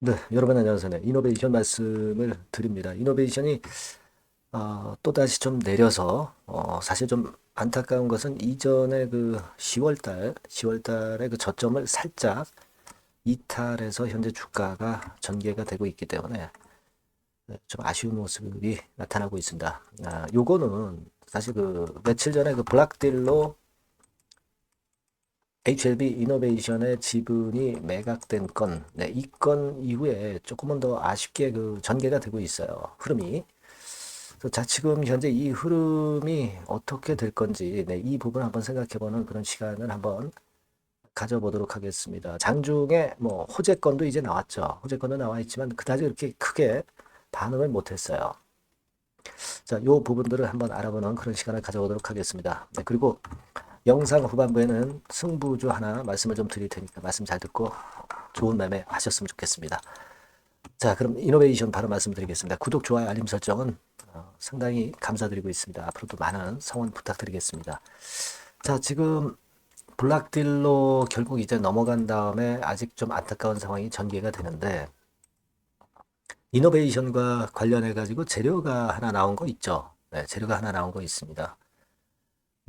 네, 여러분 안녕하세요. 네, 이노베이션 말씀을 드립니다. 이노베이션이 어, 또다시 좀 내려서 어, 사실 좀 안타까운 것은 이전에 그 10월 달, 10월 달에 그 저점을 살짝 이탈해서 현재 주가가 전개가 되고 있기 때문에 네, 좀 아쉬운 모습이 나타나고 있습니다. 아, 요거는 사실 그 며칠 전에 그 블락딜로 HLB 이노베이션의 지분이 매각된 건, 네, 이 건 이후에 조금은 더 아쉽게 그 전개가 되고 있어요. 흐름이. 자, 지금 현재 이 흐름이 어떻게 될 건지, 네, 이 부분 한번 생각해보는 그런 시간을 한번 가져보도록 하겠습니다. 장중에 뭐 호재 건도 이제 나왔죠. 호재 건도 나와 있지만 그다지 그렇게 크게 반응을 못했어요. 자, 요 부분들을 한번 알아보는 그런 시간을 가져보도록 하겠습니다. 네, 그리고 영상 후반부에는 승부주 하나 말씀을 좀 드릴 테니까 말씀 잘 듣고 좋은 매매 하셨으면 좋겠습니다. 자, 그럼 이노베이션 바로 말씀드리겠습니다. 구독, 좋아요, 알림 설정은 어, 상당히 감사드리고 있습니다. 앞으로도 많은 성원 부탁드리겠습니다. 자, 지금 블락딜로 결국 이제 넘어간 다음에 아직 좀 안타까운 상황이 전개가 되는데 이노베이션과 관련해 가지고 재료가 하나 나온 거 있죠. 네, 재료가 하나 나온 거 있습니다.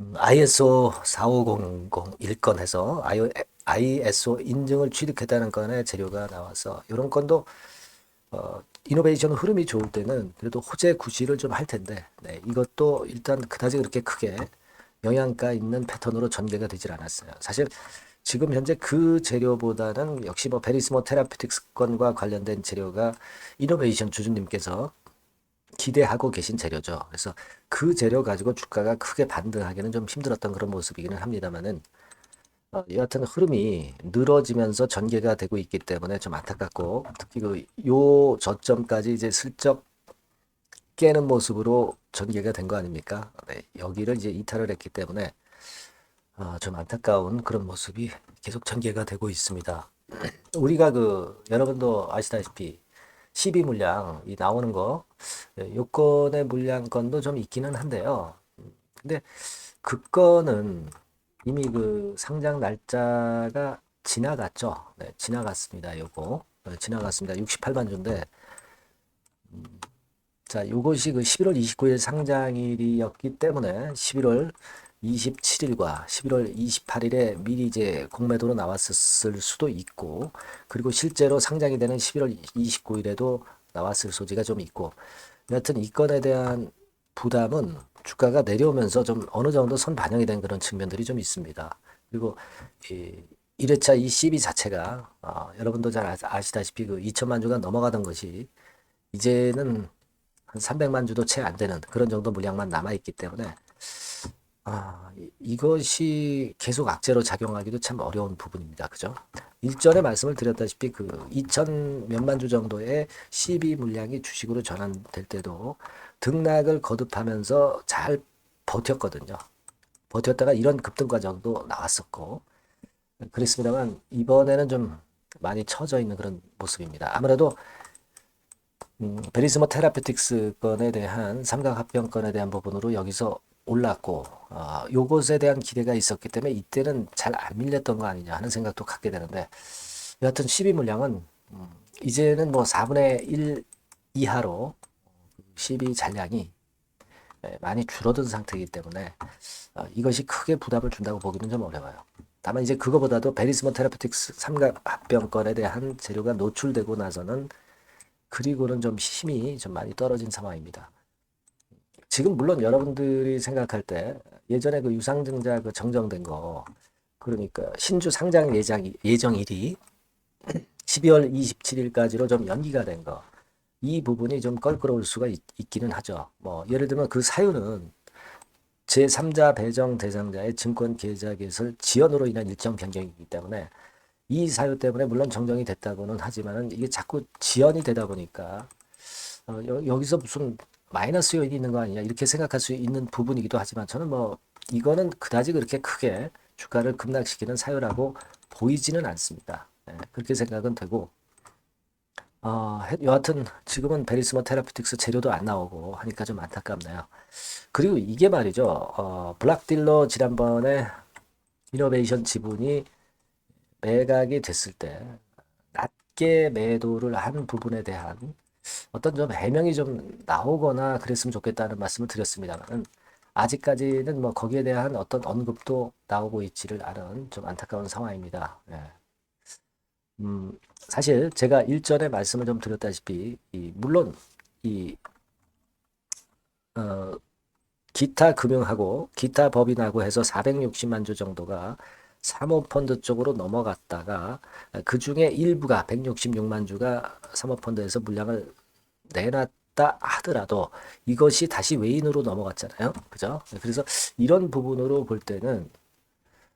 음, ISO 45001건 해서 ISO 인증을 취득했다는 건의 재료가 나와서 이런 건도 어, 이노베이션 흐름이 좋을 때는 그래도 호재 구시를 좀할 텐데 네, 이것도 일단 그다지 그렇게 크게 영향가 있는 패턴으로 전개가 되질 않았어요. 사실 지금 현재 그 재료보다는 역시 뭐 베리스모 테라피틱스 건과 관련된 재료가 이노베이션 주주님께서 기대하고 계신 재료죠. 그래서 그 재료 가지고 주가가 크게 반등하기는 좀 힘들었던 그런 모습이기는 합니다만은 어, 여하튼 흐름이 늘어지면서 전개가 되고 있기 때문에 좀 안타깝고 특히 그 요 저점까지 이제 슬쩍 깨는 모습으로 전개가 된 거 아닙니까? 네, 여기를 이제 이탈을 했기 때문에 어, 좀 안타까운 그런 모습이 계속 전개가 되고 있습니다. 우리가 그 여러분도 아시다시피 12 물량 이 나오는 거 예, 요건의 물량건도 좀 있기는 한데요. 근데 그 건은 이미 그 상장 날짜가 지나갔죠. 네, 지나갔습니다. 요거 네, 지나갔습니다. 68만 주인데 음, 자 요것이 그 11월 29일 상장일이었기 때문에 11월 27일과 11월 28일에 미리 이제 공매도로 나왔을 수도 있고 그리고 실제로 상장이 되는 11월 29일에도 나왔을 소지가 좀 있고 여하튼 이 건에 대한 부담은 주가가 내려오면서 좀 어느 정도 선 반영이 된 그런 측면들이 좀 있습니다. 그리고 이 1회차 이 CB 자체가 어, 여러분도 잘 아시다시피 그 2천만 주가 넘어가던 것이 이제는 한 300만 주도 채 안 되는 그런 정도 물량만 남아 있기 때문에 아, 이것이 계속 악재로 작용하기도 참 어려운 부분입니다. 그죠? 일전에 말씀을 드렸다시피 그 2천 몇만 주 정도의 CB 물량이 주식으로 전환될 때도 등락을 거듭하면서 잘 버텼거든요. 버텼다가 이런 급등 과정도 나왔었고 그랬습니다만 이번에는 좀 많이 처져 있는 그런 모습입니다. 아무래도 음, 베리스모 테라피틱스 건에 대한 삼각합병 건에 대한 부분으로 여기서 올랐고 어, 요것에 대한 기대가 있었기 때문에 이때는 잘 안 밀렸던 거 아니냐 하는 생각도 갖게 되는데 여하튼 12 물량은 음, 이제는 뭐 4분의 1 이하로 12 잔량이 예, 많이 줄어든 상태이기 때문에 어, 이것이 크게 부담을 준다고 보기는 좀 어려워요. 다만 이제 그거보다도 베리스모 테라피틱스 삼각 합병건에 대한 재료가 노출되고 나서는 그리고는 좀 힘이 좀 많이 떨어진 상황입니다. 지금 물론 여러분들이 생각할 때 예전에 그 유상증자 그 정정된 거 그러니까 신주 상장 예정 예정일이 12월 27일까지로 좀 연기가 된 거. 이 부분이 좀 껄끄러울 수가 있, 기는 하죠. 뭐 예를 들면 그 사유는 제3자 배정 대상자의 증권 계좌 개설 지연으로 인한 일정 변경이기 때문에 이 사유 때문에 물론 정정이 됐다고는 하지만은 이게 자꾸 지연이 되다 보니까 어, 여, 여기서 무슨 마이너스 요인이 있는 거 아니냐 이렇게 생각할 수 있는 부분이기도 하지만 저는 뭐 이거는 그다지 그렇게 크게 주가를 급락시키는 사유라고 보이지는 않습니다. 네, 그렇게 생각은 되고 어, 여하튼 지금은 베리스모 테라피틱스 재료도 안 나오고 하니까 좀 안타깝네요. 그리고 이게 말이죠. 어, 블락딜러 지난번에 이노베이션 지분이 매각이 됐을 때 낮게 매도를 한 부분에 대한 어떤 좀 해명이 좀 나오거나 그랬으면 좋겠다는 말씀을 드렸습니다만은 아직까지는 뭐 거기에 대한 어떤 언급도 나오고 있지를 않은 좀 안타까운 상황입니다. 예. 음, 사실 제가 일전에 말씀을 좀 드렸다시피 이 물론 이 어, 기타 금융하고 기타 법인하고 해서 460만 주 정도가 사모펀드 쪽으로 넘어갔다가 그 중에 일부가 166만 주가 사모펀드에서 물량을 내놨다 하더라도 이것이 다시 외인으로 넘어갔잖아요. 그죠? 그래서 이런 부분으로 볼 때는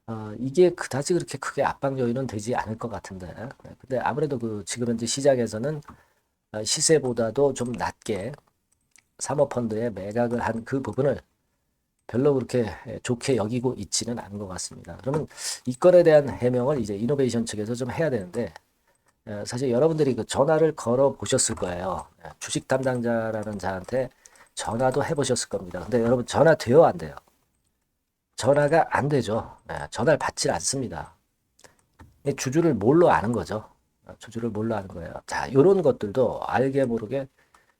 어, 이게 그다지 그렇게 크게 압박 요인은 되지 않을 것 같은데. 네, 근데 아무래도 그 지금 현재 시장에서는 어, 시세보다도 좀 낮게 사모펀드에 매각을 한 그 부분을 별로 그렇게 좋게 여기고 있지는 않은 것 같습니다. 그러면 이 건에 대한 해명을 이제 이노베이션 측에서 좀 해야 되는데 어, 사실 여러분들이 그 전화를 걸어 보셨을 거예요. 예, 주식 담당자라는 자한테 전화도 해 보셨을 겁니다. 근데 여러분 전화 돼요, 안 돼요? 전화가 안 되죠. 예, 전화를 받질 않습니다. 이 주주를 뭘로 아는 거죠? 어, 주주를 뭘로 아는 거예요? 자, 이런 것들도 알게 모르게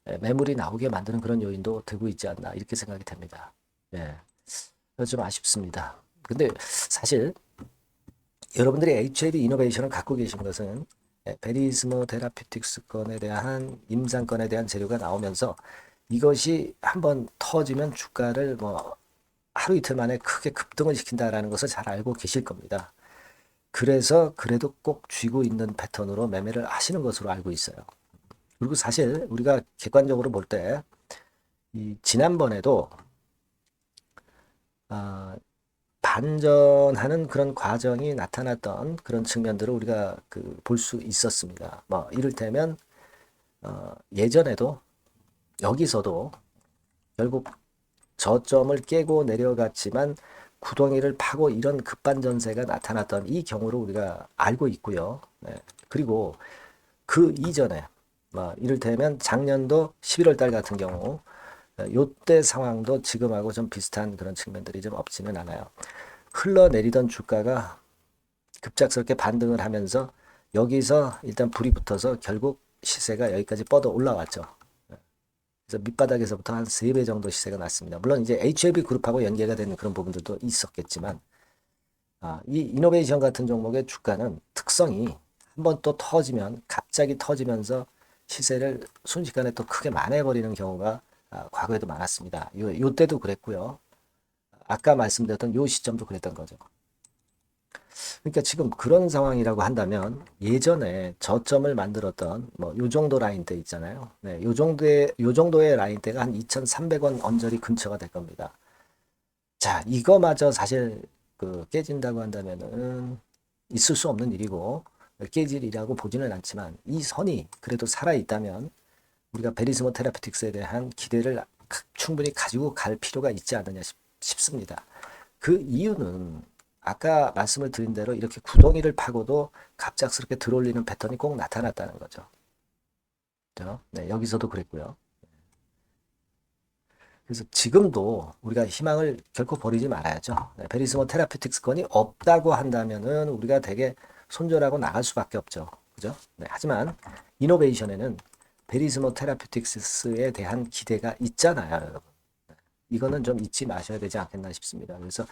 예, 매물이 나오게 만드는 그런 요인도 되고 있지 않나 이렇게 생각이 됩니다. 예, 좀 아쉽습니다. 근데 사실 여러분들이 HAB 이노베이션을 갖고 계신 것은 예, 베리스모 테라피틱스 건에 대한 임상 건에 대한 재료가 나오면서 이것이 한번 터지면 주가를 뭐 하루 이틀 만에 크게 급등을 시킨다라는 것을 잘 알고 계실 겁니다. 그래서 그래도 꼭 쥐고 있는 패턴으로 매매를 하시는 것으로 알고 있어요. 그리고 사실 우리가 객관적으로 볼때이 지난번에도 아, 반전하는 그런 과정이 나타났던 그런 측면들을 우리가 그 볼 수 있었습니다. 뭐 이를테면 어, 예전에도 여기서도 결국 저점을 깨고 내려갔지만 구덩이를 파고 이런 급반전세가 나타났던 이 경우를 우리가 알고 있고요. 네. 그리고 그 이전에 뭐 이를테면 작년도 11월 달 같은 경우 요때 상황도 지금하고 좀 비슷한 그런 측면들이 좀 없지는 않아요. 흘러내리던 주가가 급작스럽게 반등을 하면서 여기서 일단 불이 붙어서 결국 시세가 여기까지 뻗어 올라왔죠. 그래서 밑바닥에서부터 한 3배 정도 시세가 났습니다. 물론 이제 HLB 그룹하고 연계가 되는 그런 부분들도 있었겠지만 아, 이 이노베이션 같은 종목의 주가는 특성이 한번 또 터지면 갑자기 터지면서 시세를 순식간에 또 크게 만회해버리는 경우가 아, 과거에도 많았습니다. 요, 요 때도 그랬고요. 아까 말씀드렸던 요 시점도 그랬던 거죠. 그러니까 지금 그런 상황이라고 한다면 예전에 저점을 만들었던 뭐 요 정도 라인대 있잖아요. 네, 요 정도의 요 정도의 라인대가 한 2,300원 언저리 근처가 될 겁니다. 자, 이거마저 사실 그 깨진다고 한다면은 있을 수 없는 일이고 깨질이라고 보지는 않지만 이 선이 그래도 살아 있다면 우리가 베리스모 테라피틱스에 대한 기대를 충분히 가지고 갈 필요가 있지 않느냐 싶습니다. 그 이유는 아까 말씀을 드린 대로 이렇게 구덩이를 파고도 갑작스럽게 들어올리는 패턴이 꼭 나타났다는 거죠. 네, 여기서도 그랬고요. 그래서 지금도 우리가 희망을 결코 버리지 말아야죠. 네, 베리스모 테라피틱스 건이 없다고 한다면은 우리가 되게 손절하고 나갈 수밖에 없죠. 그죠? 네, 하지만 이노베이션에는 베리스모 테라피틱스에 대한 기대가 있잖아요, 여러분. 네, 이거는 좀 잊지 마셔야 되지 않겠나 싶습니다. 그래서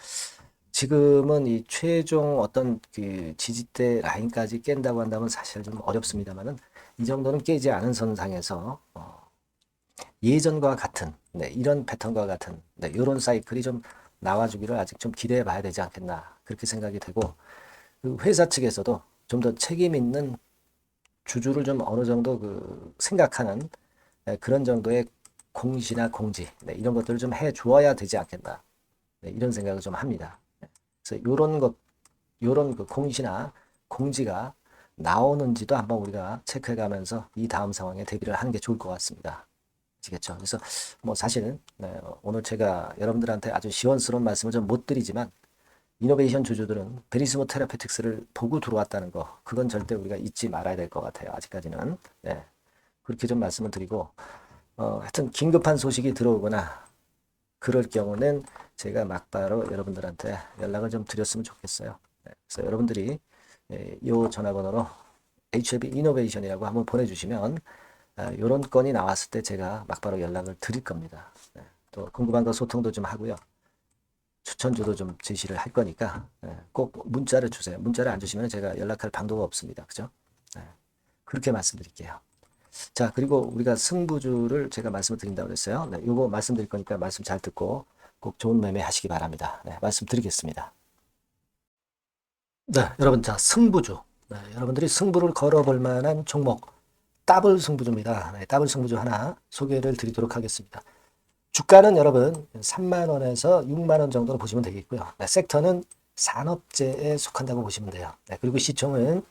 지금은 이 최종 어떤 그 지지대 라인까지 깬다고 한다면 사실 좀 어렵습니다만은 이 정도는 깨지 않은 선상에서 어 예전과 같은 네, 이런 패턴과 같은 네, 이런 사이클이 좀 나와주기를 아직 좀 기대해 봐야 되지 않겠나 그렇게 생각이 되고 그 회사 측에서도 좀 더 책임 있는 주주를 좀 어느 정도 그 생각하는 네, 그런 정도의 공시나 공지 네, 이런 것들을 좀 해 주어야 되지 않겠나 네, 이런 생각을 좀 합니다. 그래서 요런 것, 요런 그 공시나 공지가 나오는지도 한번 우리가 체크해 가면서 이 다음 상황에 대비를 하는 게 좋을 것 같습니다. 그래서 뭐 사실 네, 오늘 제가 여러분들한테 아주 시원스러운 말씀을 좀 못 드리지만 이노베이션 주주들은 베리스모 테라페틱스를 보고 들어왔다는 거 그건 절대 우리가 잊지 말아야 될 것 같아요. 아직까지는 네, 그렇게 좀 말씀을 드리고 어, 하여튼 긴급한 소식이 들어오거나 그럴 경우는 제가 막바로 여러분들한테 연락을 좀 드렸으면 좋겠어요. 네, 그래서 여러분들이 이 예, 전화번호로 HLB 이노베이션이라고 한번 보내주시면 이런 건이 나왔을 때 제가 막바로 연락을 드릴 겁니다. 네, 또 궁금한 거 소통도 좀 하고요. 추천주도 좀 제시를 할 거니까 네, 꼭 문자를 주세요. 문자를 안 주시면 제가 연락할 방도가 없습니다. 그죠? 네, 그렇게 말씀드릴게요. 자, 그리고 우리가 승부주를 제가 말씀을 드린다고 그랬어요. 네, 요거 말씀드릴 거니까 말씀 잘 듣고 꼭 좋은 매매 하시기 바랍니다. 네, 말씀드리겠습니다. 네, 여러분, 자, 승부주. 네, 여러분들이 승부를 걸어볼 만한 종목, 더블 승부주입니다. 네, 더블 승부주 하나 소개를 드리도록 하겠습니다. 주가는 여러분 3만 원에서 6만 원 정도로 보시면 되겠고요. 네, 섹터는 산업재에 속한다고 보시면 돼요. 네, 그리고 시총은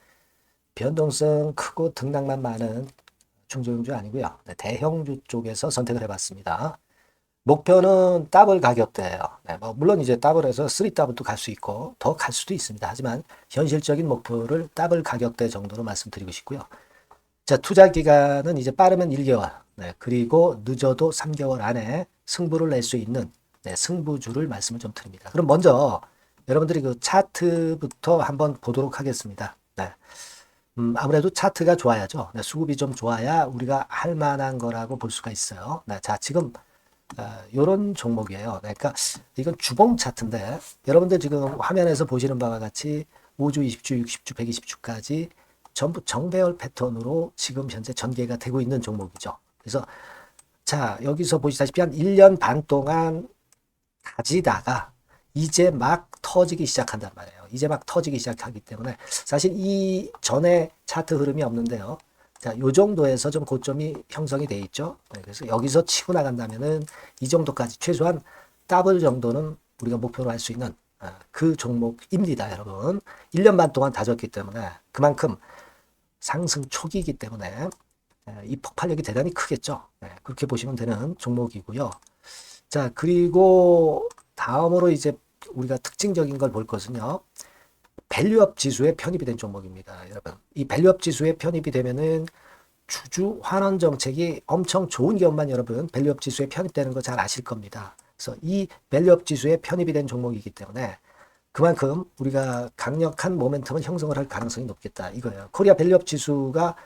변동성 크고 등락만 많은 중소형주 아니고요. 네, 대형주 쪽에서 선택을 해봤습니다. 목표는 더블 가격대예요. 네, 뭐 물론 이제 더블에서 3 더블도 갈 수 있고 더 갈 수도 있습니다. 하지만 현실적인 목표를 더블 가격대 정도로 말씀드리고 싶고요. 자, 투자 기간은 이제 빠르면 1개월, 네, 그리고 늦어도 3개월 안에 승부를 낼 수 있는 네, 승부주를 말씀을 좀 드립니다. 그럼 먼저 여러분들이 그 차트부터 한번 보도록 하겠습니다. 네. 음, 아무래도 차트가 좋아야죠. 네, 수급이 좀 좋아야 우리가 할 만한 거라고 볼 수가 있어요. 네, 자, 지금 이런 종목이에요. 그러니까 이건 주봉 차트인데 여러분들 지금 화면에서 보시는 바와 같이 5주, 20주, 60주, 120주까지 전부 정배열 패턴으로 지금 현재 전개가 되고 있는 종목이죠. 그래서 자 여기서 보시다시피 한 1년 반 동안 가지다가 이제 막 터지기 시작한단 말이에요. 이제 막 터지기 시작하기 때문에 사실 이 전에 차트 흐름이 없는데요. 자, 요 정도에서 좀 고점이 형성이 돼 있죠. 네, 그래서 여기서 치고 나간다면은 이 정도까지 최소한 더블 정도는 우리가 목표로 할 수 있는 아, 그 종목입니다, 여러분. 1년 반 동안 다졌기 때문에 그만큼 상승 초기이기 때문에 이 폭발력이 대단히 크겠죠. 네, 그렇게 보시면 되는 종목이고요. 자, 그리고 다음으로 이제 우리가 특징적인 걸 볼 것은요. 밸류업 지수에 편입이 된 종목입니다. 여러분. 이 밸류업 지수에 편입이 되면은 주주 환원 정책이 엄청 좋은 기업만 여러분 밸류업 지수에 편입되는 거 잘 아실 겁니다. 그래서 이 밸류업 지수에 편입이 된 종목이기 때문에 그만큼 우리가 강력한 모멘텀을 형성을 할 가능성이 높겠다 이거예요. 코리아 밸류업 지수가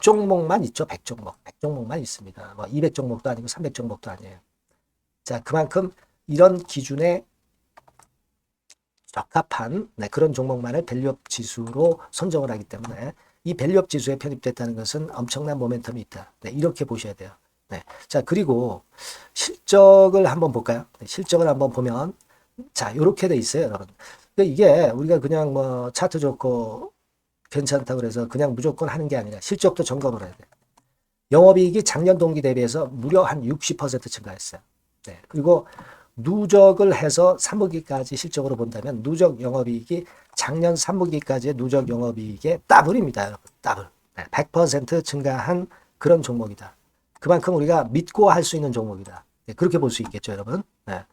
100종목만 있죠. 100종목. 100종목만 있습니다. 뭐 200종목도 아니고 300종목도 아니에요. 자, 그만큼 이런 기준에 적합한 네, 그런 종목만을 밸류업 지수로 선정을 하기 때문에 이 밸류업 지수에 편입됐다는 것은 엄청난 모멘텀이 있다. 네, 이렇게 보셔야 돼요. 네. 자, 그리고 실적을 한번 볼까요? 네, 실적을 한번 보면 자, 이렇게 돼 있어요, 여러분. 그러니까 이게 우리가 그냥 뭐 차트 좋고 괜찮다 그래서 그냥 무조건 하는 게 아니라 실적도 점검을 해야 돼. 영업이익이 작년 동기 대비해서 무려 한 60% 증가했어요. 네. 그리고 누적을 해서 3분기까지 실적으로 본다면 누적 영업이익이 작년 3분기까지의 누적 영업이익의 더블입니다. 여러분. 더블. 네, 100% 증가한 그런 종목이다. 그만큼 우리가 믿고 할 수 있는 종목이다. 네, 그렇게 볼 수 있겠죠, 여러분. 네,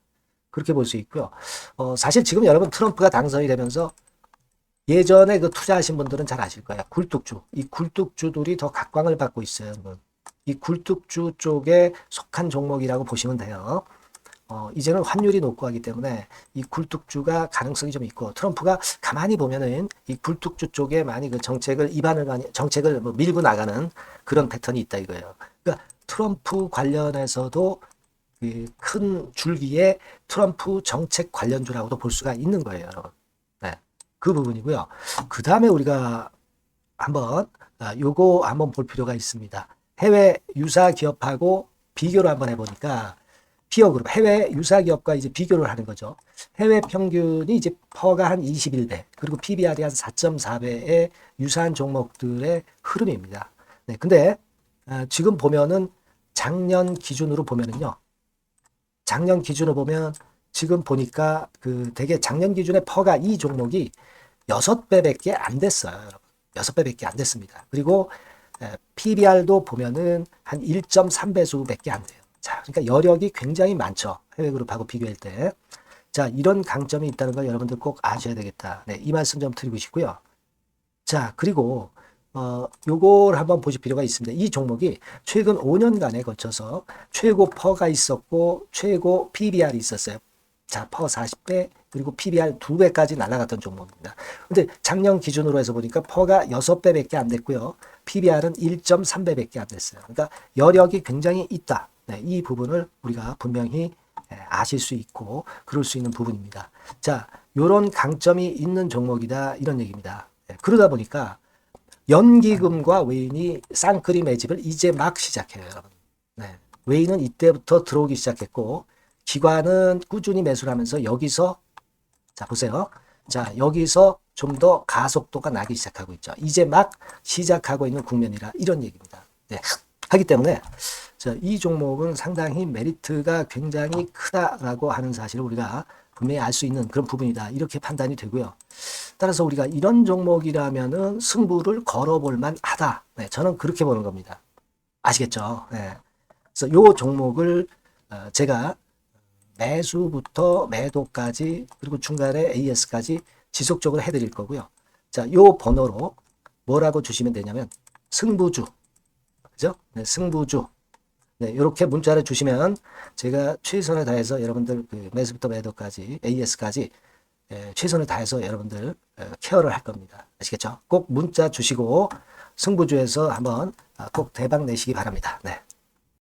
그렇게 볼 수 있고요. 어, 사실 지금 여러분 트럼프가 당선이 되면서 예전에 그 투자하신 분들은 잘 아실 거예요. 굴뚝주. 이 굴뚝주들이 더 각광을 받고 있어요. 이 굴뚝주 쪽에 속한 종목이라고 보시면 돼요. 어, 이제는 환율이 높고 하기 때문에 이 굴뚝주가 가능성이 좀 있고 트럼프가 가만히 보면은 이 굴뚝주 쪽에 많이 그 정책을 입안을 많이 정책을 뭐 밀고 나가는 그런 패턴이 있다 이거예요. 그러니까 트럼프 관련해서도 그 큰 줄기에 트럼프 정책 관련주라고도 볼 수가 있는 거예요, 여러분. 네, 그 부분이고요. 그 다음에 우리가 한번 아, 요거 한번 볼 필요가 있습니다. 해외 유사 기업하고 비교를 한번 해보니까 피어 그룹 해외 유사 기업과 이제 비교를 하는 거죠. 해외 평균이 이제 퍼가 한 21배 그리고 PBR이 한 4.4배의 유사한 종목들의 흐름입니다. 네, 근데 아, 지금 보면은 작년 기준으로 보면은요. 작년 기준으로 보면 지금 보니까 그 되게 작년 기준의 퍼가 이 종목이 6배밖에 안 됐어요. 여러분. 6배밖에 안 됐습니다. 그리고 PBR도 보면은 한 1.3배수밖에 안 돼요. 자, 그러니까 여력이 굉장히 많죠. 해외 그룹하고 비교할 때. 자, 이런 강점이 있다는 걸 여러분들 꼭 아셔야 되겠다. 네, 이 말씀 좀 드리고 싶고요. 자, 그리고 어, 요걸 한번 보실 필요가 있습니다. 이 종목이 최근 5년간에 거쳐서 최고 퍼가 있었고 최고 PBR이 있었어요. 자, 퍼 40배 그리고 PBR 2배까지 날아갔던 종목입니다. 근데 작년 기준으로 해서 보니까 퍼가 6배밖에 안 됐고요. PBR은 1.3배밖에 안 됐어요. 그러니까 여력이 굉장히 있다. 네, 이 부분을 우리가 분명히 예, 아실 수 있고 그럴 수 있는 부분입니다. 자, 요런 강점이 있는 종목이다 이런 얘기입니다. 예, 그러다 보니까 연기금과 외인이 쌍끌이 매집을 이제 막 시작해요, 여러분. 네. 외인은 이때부터 들어오기 시작했고 기관은 꾸준히 매수를 하면서 여기서 자 보세요. 자 여기서 좀 더 가속도가 나기 시작하고 있죠. 이제 막 시작하고 있는 국면이라 이런 얘기입니다. 네. 하기 때문에 자, 이 종목은 상당히 메리트가 굉장히 크다라고 하는 사실을 우리가 분명히 알 수 있는 그런 부분이다. 이렇게 판단이 되고요. 따라서 우리가 이런 종목이라면은 승부를 걸어볼 만하다. 네, 저는 그렇게 보는 겁니다. 아시겠죠? 네. 그래서 요 종목을 어, 제가 매수부터 매도까지 그리고 중간에 AS까지 지속적으로 해드릴 거고요. 자, 요 번호로 뭐라고 주시면 되냐면 승부주, 그죠? 네, 승부주. 네, 이렇게 문자를 주시면 제가 최선을 다해서 여러분들 그 매수부터 매도까지 AS까지 예, 최선을 다해서 여러분들 어, 케어를 할 겁니다. 아시겠죠? 꼭 문자 주시고 승부주에서 한번 아, 꼭 대박 내시기 바랍니다. 네.